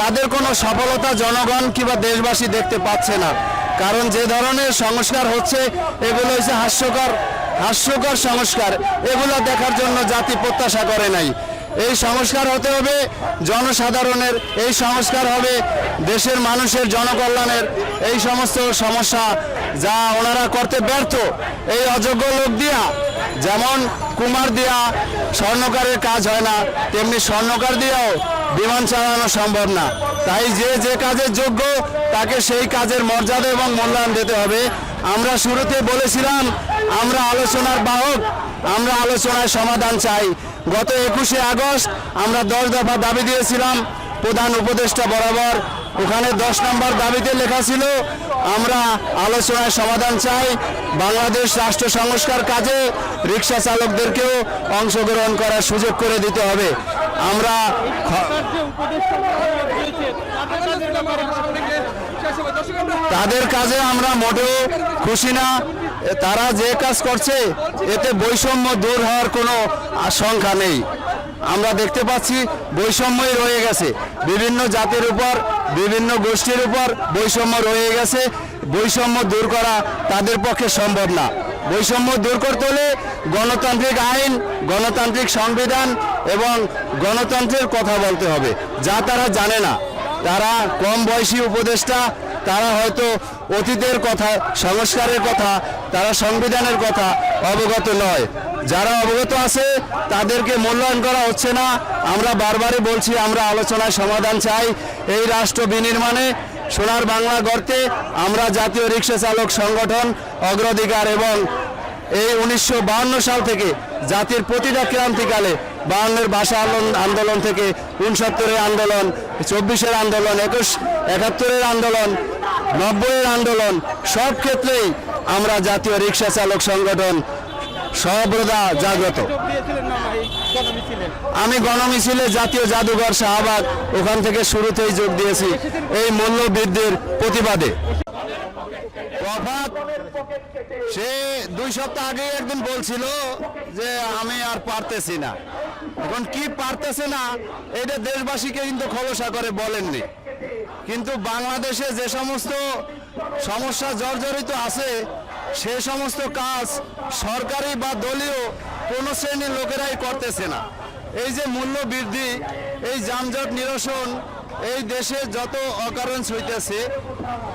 তাদের কোনো সফলতা জনগণ কিংবা দেশবাসী দেখতে পাচ্ছে না। কারণ যে ধরনের সংস্কার হচ্ছে, এগুলো হচ্ছে হাস্যকর হাস্যকর সংস্কার। এগুলো দেখার জন্য জাতি প্রত্যাশা করে নাই। এই সংস্কার হতে হবে জনসাধারণের, এই সংস্কার হবে দেশের মানুষের জনকল্যাণের। এই সমস্ত সমস্যা যা ওনারা করতে ব্যর্থ, এই অযোগ্য লোক দিয়া যেমন কুমার দিয়া স্বর্ণকারের কাজ হয় না, তেমনি স্বর্ণকার দিয়েও বিমান চালানো সম্ভব না। তাই যে যে কাজের যোগ্য, তাকে সেই কাজের মর্যাদা এবং মূল্যায়ন দিতে হবে। আমরা শুরুতে বলেছিলাম, আমরা আলোচনার বাহক, আমরা আলোচনায় সমাধান চাই। গত একুশে আগস্ট আমরা দশ দফা দাবি দিয়েছিলাম, প্রধান উপদেষ্টা বরাবর ওখানে দশ নম্বর দাবিতে লেখা ছিল, আমরা আলোচনায় সমাধান চাই। বাংলাদেশ রাষ্ট্র সংস্কার কাজে রিক্সা চালকদেরকেও অংশগ্রহণ করার সুযোগ করে দিতে হবে। আমরা তাদের কাজে আমরা মোটেও খুশি না। তারা যে কাজ করছে, এতে বৈষম্য দূর হওয়ার কোনো আশঙ্কা নেই। আমরা দেখতে পাচ্ছি বৈষম্যই রয়ে গেছে। বিভিন্ন জাতির উপর বিভিন্ন গোষ্ঠীর উপর বৈষম্য রয়ে গেছে। বৈষম্য দূর করা তাদের পক্ষে সম্ভব না। বৈষম্য দূর করতে হলে গণতান্ত্রিক আইন, গণতান্ত্রিক সংবিধান এবং গণতন্ত্রের কথা বলতে হবে, যা তারা জানে না। তারা কম বয়সী উপদেষ্টা, তারা হয়তো অতীতের কথা, সংস্কারের কথা, তারা সংবিধানের কথা অবগত নয়। যারা অবগত আছে, তাদেরকে মূল্যায়ন করা হচ্ছে না। আমরা বারবারই বলছি, আমরা আলোচনায় সমাধান চাই। এই রাষ্ট্র বিনির্মাণে সোনার বাংলা গড়তে আমরা জাতীয় রিক্সা চালক সংগঠন, অগ্রাধিকার এবং এই উনিশশো সাল থেকে জাতির প্রতিটা ক্রান্তিকালে বাউন্নের ভাষা আন্দোলন- থেকে উনসত্তরের আন্দোলন, চব্বিশের আন্দোলন, একুশ, একাত্তরের আন্দোলন, নব্বইয়ের আন্দোলন, সব ক্ষেত্রেই আমরা জাতীয় রিক্সা চালক সংগঠন সর্বদা জাগ্রত। আমি গণমিছিলে জাতীয় জাদুঘর শাহবাগ, ওখান থেকে শুরুতেই যোগ দিয়েছি এই মূল্য বৃদ্ধির প্রতিবাদে। সে দুই সপ্তাহ আগে একদিন বলছিল যে আমি আর পারতেছি না। এখন কি পারতেছে না, এটা দেশবাসীকে কিন্তু খোলসা করে বলেননি। কিন্তু বাংলাদেশে যে সমস্ত সমস্যা জর্জরিত আছে সে সমস্ত কাজ সরকারি বা দলীয় কোনো শ্রেণির লোকেরাই করতেছে না। এই যে মূল্য বৃদ্ধি, এই যানজট নিরসন, এই দেশে যত অকারণ হইতেছে,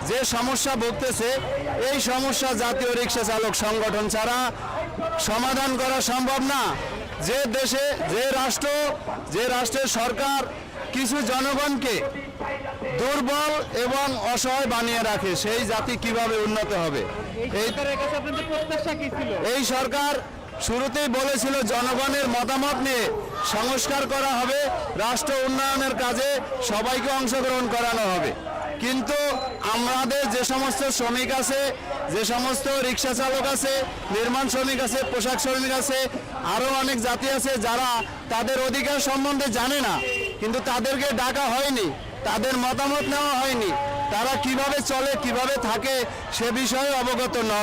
যে সমস্যা ভুগতেছে, এই সমস্যা জাতীয় রিক্সা চালক সংগঠন ছাড়া সমাধান করা সম্ভব না। যে দেশে, যে রাষ্ট্র, যে রাষ্ট্রের সরকার, কিছু জনগণকে দুর্বল এবং অসহায় বানিয়ে রাখে সেই জাতি কীভাবে উন্নত হবে? এই সরকার শুরুতেই বলেছিল জনগণের মতামত নিয়ে সংস্কার করা হবে রাষ্ট্র উন্নয়নের কাজে সবাইকে অংশগ্রহণ করানো হবে। কিন্তু আমাদের যে সমস্ত শ্রমিক আছে যে সমস্ত রিক্সা চালক আছে নির্মাণ শ্রমিক আছে পোশাক শ্রমিক আছে আরও অনেক জাতি আছে যারা তাদের অধিকার সম্বন্ধে জানে না কিন্তু তাদেরকে ডাকা হয়নি। তাদের মতামত নেওয়া হয়নি। তারা কীভাবে চলে কীভাবে থাকে সে বিষয়ে অবগত নয়।